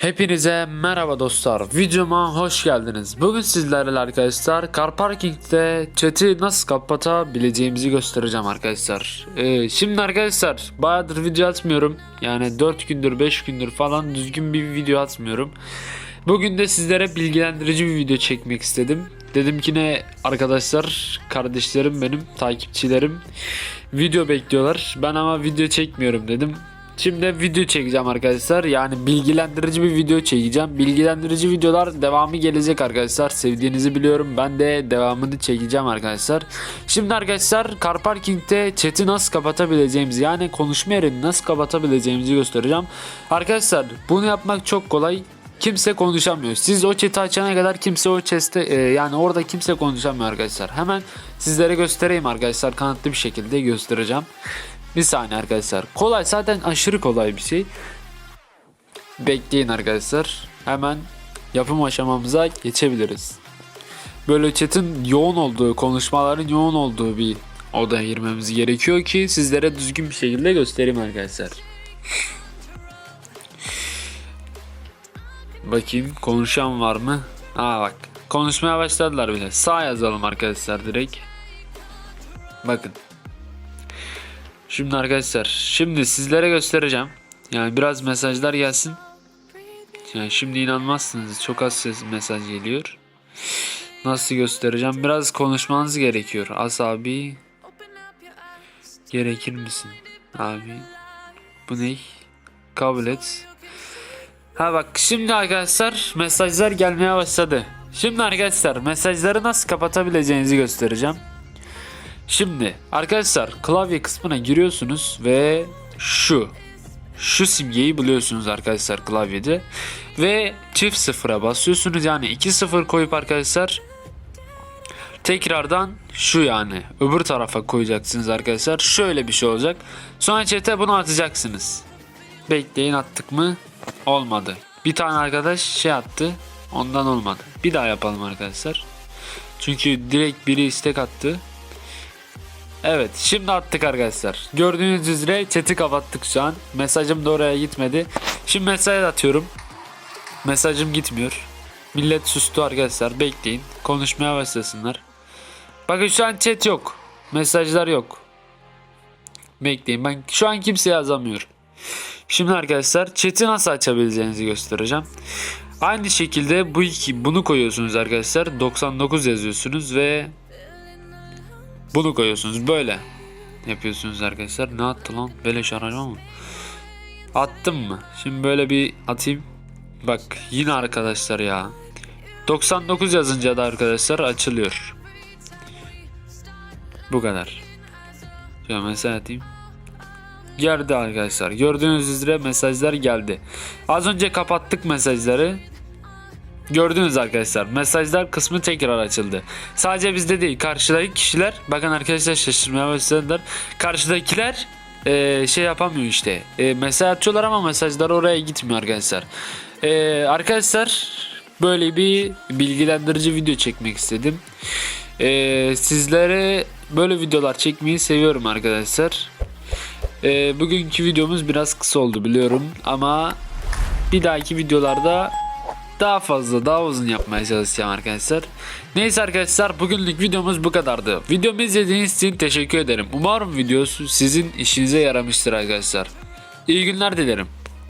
Hepinize merhaba dostlar. Videoma hoş geldiniz. Bugün sizlerle arkadaşlar Car Parking'de chat'i nasıl kapatabileceğimizi göstereceğim arkadaşlar. Ee, şimdi arkadaşlar bayağıdır video atmıyorum. Yani 4 gündür 5 gündür falan düzgün bir video atmıyorum. Bugün de sizlere bilgilendirici bir video çekmek istedim. Dedim ki ne arkadaşlar kardeşlerim benim takipçilerim video bekliyorlar. Ben ama video çekmiyorum dedim. Şimdi video çekeceğim arkadaşlar. Yani bilgilendirici bir video çekeceğim. Bilgilendirici videolar devamı gelecek arkadaşlar. Sevdiğinizi biliyorum. Ben de devamını çekeceğim arkadaşlar. Şimdi arkadaşlar Car Parking'de chat'i nasıl kapatabileceğimizi yani konuşma yerini nasıl kapatabileceğimizi göstereceğim. Arkadaşlar bunu yapmak çok kolay. Kimse konuşamıyor. Siz o chat'i açana kadar kimse o chat'te e, yani orada kimse konuşamıyor arkadaşlar. Hemen sizlere göstereyim arkadaşlar. Kanıtlı bir şekilde göstereceğim. Bir saniye arkadaşlar. Kolay zaten aşırı kolay bir şey. Bekleyin arkadaşlar. Hemen yapım aşamamıza geçebiliriz. Böyle chat'in yoğun olduğu, konuşmaların yoğun olduğu bir odaya girmemiz gerekiyor ki sizlere düzgün bir şekilde göstereyim arkadaşlar. Bakayım konuşan var mı? Aa bak. Konuşmaya başladılar bile. Sağ yazalım arkadaşlar direkt. Bakın. Şimdi arkadaşlar şimdi sizlere göstereceğim. Yani biraz mesajlar gelsin. Yani şimdi inanmazsınız çok az mesaj geliyor. Nasıl göstereceğim? Biraz konuşmanız gerekiyor. As abi. Gerekir misin? Abi. Bu ne? Kabul et. Ha bak şimdi arkadaşlar mesajlar gelmeye başladı. Şimdi arkadaşlar mesajları nasıl kapatabileceğinizi göstereceğim. Şimdi arkadaşlar klavye kısmına giriyorsunuz ve şu şu simgeyi buluyorsunuz arkadaşlar klavyede. Ve çift sıfıra basıyorsunuz. Yani 2 sıfır koyup arkadaşlar tekrardan şu yani öbür tarafa koyacaksınız arkadaşlar. Şöyle bir şey olacak. Sonra chat'e bunu atacaksınız. Bekleyin attık mı? Olmadı. Bir tane arkadaş şey attı. Ondan olmadı. Bir daha yapalım arkadaşlar. Çünkü direkt biri istek attı Evet şimdi attık arkadaşlar. Gördüğünüz üzere chat'i kapattık şu an. Mesajım da oraya gitmedi. Şimdi mesaj atıyorum. Mesajım gitmiyor. Millet sustu arkadaşlar. Bekleyin. Konuşmaya başlasınlar. Bakın şu an chat yok. Mesajlar yok. Bekleyin. Ben şu an kimseye yazamıyorum. Şimdi arkadaşlar chat'i nasıl açabileceğinizi göstereceğim. Aynı şekilde bu iki bunu koyuyorsunuz arkadaşlar. 99 yazıyorsunuz ve bunu koyuyorsunuz böyle. Yapıyorsunuz arkadaşlar. Ne attı lan? Beleş aracı mı? Attım mı? Şimdi böyle bir atayım. Bak yine arkadaşlar ya. 99 yazınca da arkadaşlar açılıyor. Bu kadar. Şöyle mesaj atayım. Geldi arkadaşlar. Gördüğünüz üzere mesajlar geldi. Az önce kapattık mesajları. Gördünüz arkadaşlar mesajlar kısmı tekrar açıldı. Sadece bizde değil karşıdaki kişiler bakın arkadaşlar şaşırmaya başladılar. Karşıdakiler e, şey yapamıyor işte. E, mesaj atıyorlar ama mesajlar oraya gitmiyor arkadaşlar. E, arkadaşlar böyle bir bilgilendirici video çekmek istedim. E, sizlere böyle videolar çekmeyi seviyorum arkadaşlar. E, bugünkü videomuz biraz kısa oldu biliyorum ama bir dahaki videolarda daha fazla daha uzun yapmaya çalışacağım arkadaşlar. Neyse arkadaşlar bugünlük videomuz bu kadardı. Videomu izlediğiniz için teşekkür ederim. Umarım videosu sizin işinize yaramıştır arkadaşlar. İyi günler dilerim.